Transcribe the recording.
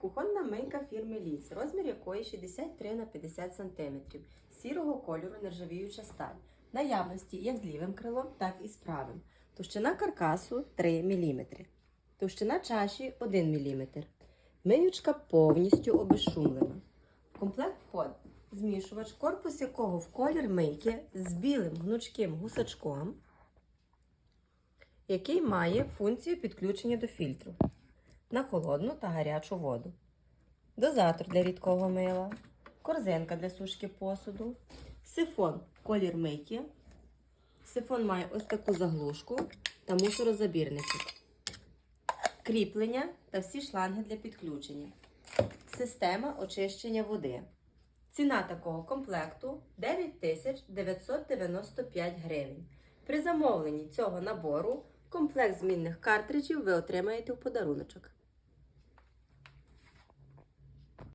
Кухонна мийка фірми Ліц, розмір якої 63 на 50 см, сірого кольору нержавіюча сталь. Наявності як з лівим крилом, так і з правим. Товщина каркасу 3 мм. Товщина чаші 1 мм. Миючка повністю обезшумлена. В комплект входить змішувач, корпус якого в колір мийки з білим гнучким гусачком, який має функцію підключення до фільтру на холодну та гарячу воду. Дозатор для рідкого мила, корзинка для сушки посуду, сифон колір мийки. Сифон має ось таку заглушку та мусорозабірничок, кріплення та всі шланги для підключення, система очищення води. Ціна такого комплекту 9995 гривень. При замовленні цього набору комплект змінних картриджів ви отримаєте в подаруночок.